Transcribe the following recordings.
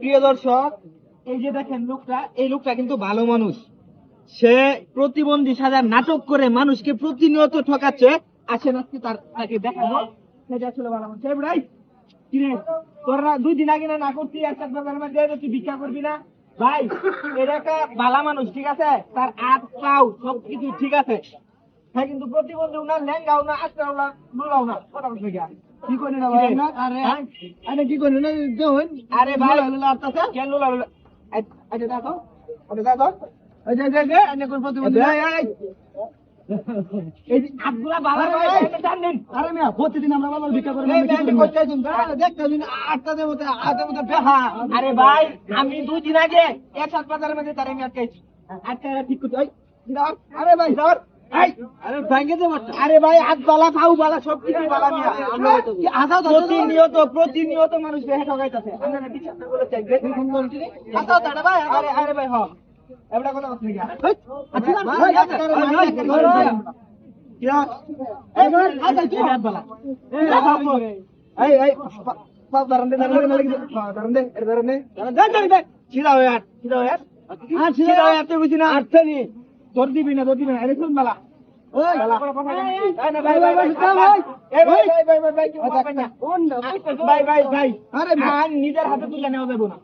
প্রিয় দর্শক, এই যে দেখেন লোকটা, এই লোকটা কিন্তু ভালো মানুষ। সে প্রতিবন্ধী সাজার নাটক করে মানুষকে প্রতিনিয়ত ঠকাচ্ছে। আসেন আজকে তার তাকে দেখাবো। সেটা আসলে ভালো মানুষ। কিরে তোরা দুই দিন আগে না একটা বাজার মধ্যে তুই ভিক্ষা করবি না? ভাই এটা একটা ভালো মানুষ, ঠিক আছে? তার হাত, পাও ঠিক আছে। হ্যাঁ কিন্তু প্রতিবন্ধী না লেঙ্গাও না আজকাল না নুলাও না। কথা বলছে কি করে না ভাই না আরে। আরে কি করে না দেখুন আরে ভাই কেন লুলা লুলা? আচ্ছা দেখো আচ্ছা দেখো। আচ্ছা আচ্ছা আচ্ছা আনে কোন প্রতিবন্ধী। এই যে। হাতগুলা বাবা জানেন আরে মিয়া প্রতিদিন আমরা বাবার ভিক্ষা করি এই ব্যাংকে করতে আইছুন দেখতে দিন আটটা দেবো আটটা মতো বেহা। আরে ভাই আমি দুই দিন আগে এক সাত বাজারের মধ্যে তার আমি আটকাইছি। আটকা ঠিক করতে আরে ভাই এই আরে ভাই হাত বালা পাউ আর সব আর তোর দিবি না তোর দিবি না। এরকম বেলা। নিজের হাতে তুলে নেওয়া যাব না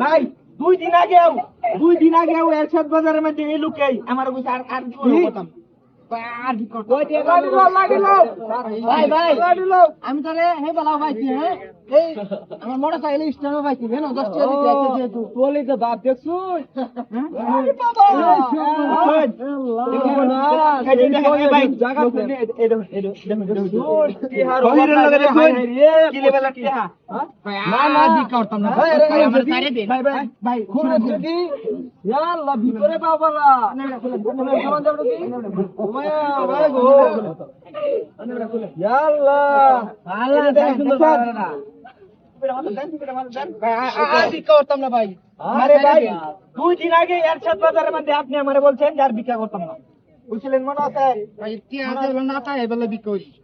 ভাই দুই দিন আগেও দুই দিন আগেও এরশাদ বাজারের মধ্যে এই লোকেই আমার আর আর আমি তাহলে হে বেলাও পাইছি হ্যাঁ? এই আমার মোটর সাইকেল স্ট্যান্ডও পাইছি কেন দশ টাকা দিতে আছে যেহেতু বলি তো বাপ দেখছু ভিতরে পাবালা করতাম না ভাই। আরে ভাই দুই দিন আগে এরশাদ বাজারের মধ্যে আপনি আমারে বলছেন যার ভিক্ষা করতাম না। বুঝছিলেন মনে আছে? ভাই টিয়া আছে না তাই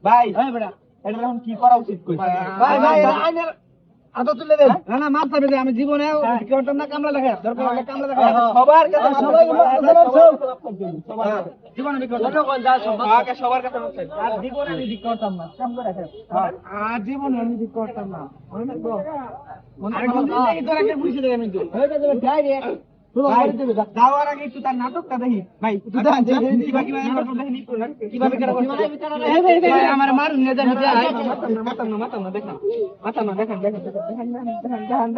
ভাই এটা এখন কি করা উচিত কই ভাই ভাই আইনের আদত তুলে দেন। না না মারতে হবে আমি জীবনে করতাম না কামলা দেখা দরকার হলে কামলা দেখা সবার কাছে সবাই সবাই জীবনে সবার কাছে আর জীবনে আমি করতাম না? কাম করে আর জীবনে আমি করতাম না? মনে থাকব আর কোনদিন তোরা কে বুঝে দেবে আমি তো। হয়ে যাবে ডাইরেক্ট। ভাই, যাওয়ার আগে একটু তার নাটকটা দেখি ভাই কীভাবে আমার মারুন না জানি মাতাম না মাতাম না দেখান মাতাম না দেখান দেখান দেখান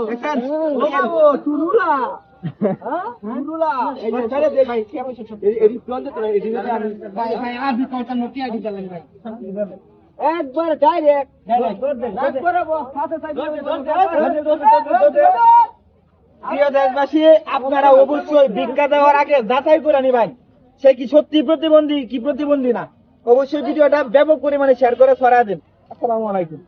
দেখান চুরুলা ভাই ভাই আপনি কত নোটিয়া দিতে লাগবে একবার ডাইরেক্ট প্রিয় দেশবাসী আপনারা অবশ্যই ভিক্ষা দেওয়ার আগে যাচাই করে নিবেন সে কি সত্যি প্রতিবন্ধী কি প্রতিবন্ধী না। অবশ্যই ভিডিওটা ব্যাপক পরিমাণে শেয়ার করে ছড়া দিন। আসসালামু আলাইকুম।